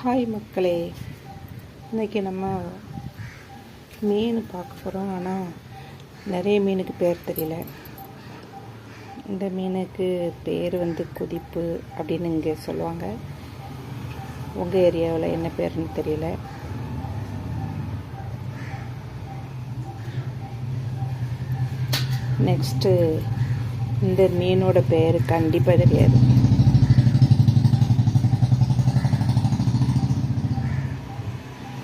Hi மக்களே. இன்றைக்கி நம்ம மீன் பார்க்க போகிறோம் ஆனால் நிறைய மீனுக்கு பேர் தெரியல. இந்த மீனுக்கு பேர் வந்து குதிப்பு அப்படின்னு இங்கே சொல்லுவாங்க. உங்கள் ஏரியாவில் என்ன பேருன்னு தெரியல. நெக்ஸ்ட்டு இந்த மீனோட பேர் கண்டிப்பாக தெரியாது.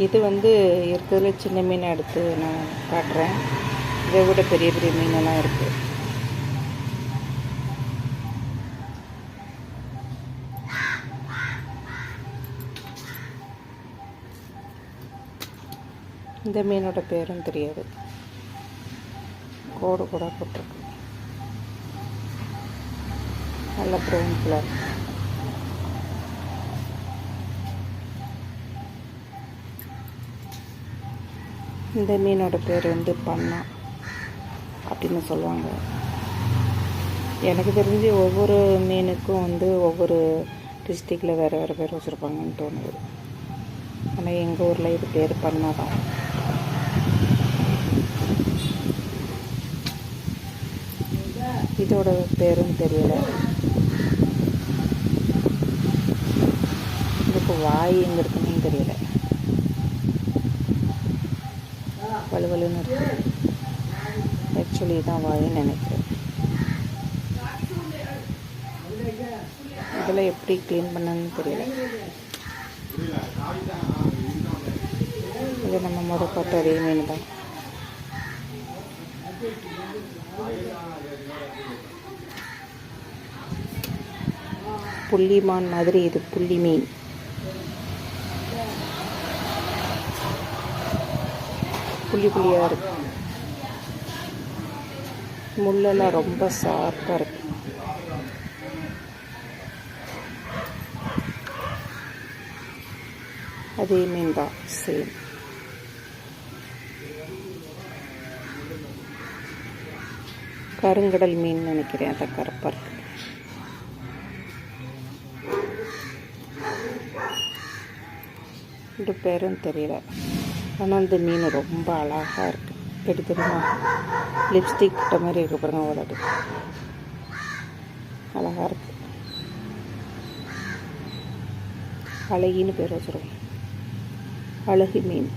இது வந்து இருக்கிறதுல சின்ன மீனை எடுத்து நான் காட்டுறேன். இதை விட பெரிய பெரிய மீனெல்லாம் இருக்குது இந்த மீனோட பேரும் தெரியாது. கோடு கூட போட்டிருக்கு. நல்ல ப்ரௌன் கலர் இந்த மீனோட பேர் வந்து பண்ணா அப்படின்னு சொல்லுவாங்க. எனக்கு தெரிஞ்சு ஒவ்வொரு மீனுக்கும் வந்து ஒவ்வொரு டிஸ்ட்ரிக்டில் வேறு வேறு பேர் வச்சுருப்பாங்கன்னு தோணுது. ஆனால் எங்கள் ஊரில் இது பேர் பண்ணா தான். இதோட பேரும் தெரியல. இதுக்கு வாய் எங்கே இருக்குன்னு தெரியல. வலுவலுன்னு இருக்கு. ஆக்சுவலி தான் வாயின்னு நினைக்கிறேன். இதெல்லாம் எப்படி க்ளீன் பண்ணணும்னு தெரியல. இது நம்ம முத பார்த்த அதே மீன் தான். புள்ளிமான் மாதிரி இது புள்ளி மீன். குழி குழியாக இருக்கு. முள்ளெல்லாம் ரொம்ப ஷார்ப்பாக இருக்கு. அதே மீன் தான் சேம் கருங்கடல் மீன் நினைக்கிறேன் அதை கருப்பாக இருக்கு. இது பேரும் தெரியல. ஆனால் அந்த மீன் ரொம்ப அழகாக இருக்குது எப்படி தெரியுமா லிப்ஸ்டிக் கிட்ட மாதிரி இருக்க பாருங்க உதடு அழகாக இருக்கு. அழகின்னு பேர் வச்சுருவோம் அழகு மீன்.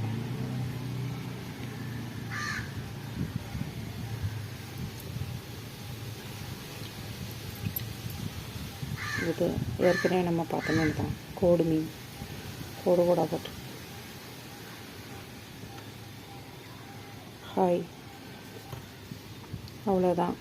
இது ஏற்கனவே நம்ம பார்த்த மீன் தான் கோடு மீன். கோடு கூட போட்டு. ஹாய் அவ்வளோதான்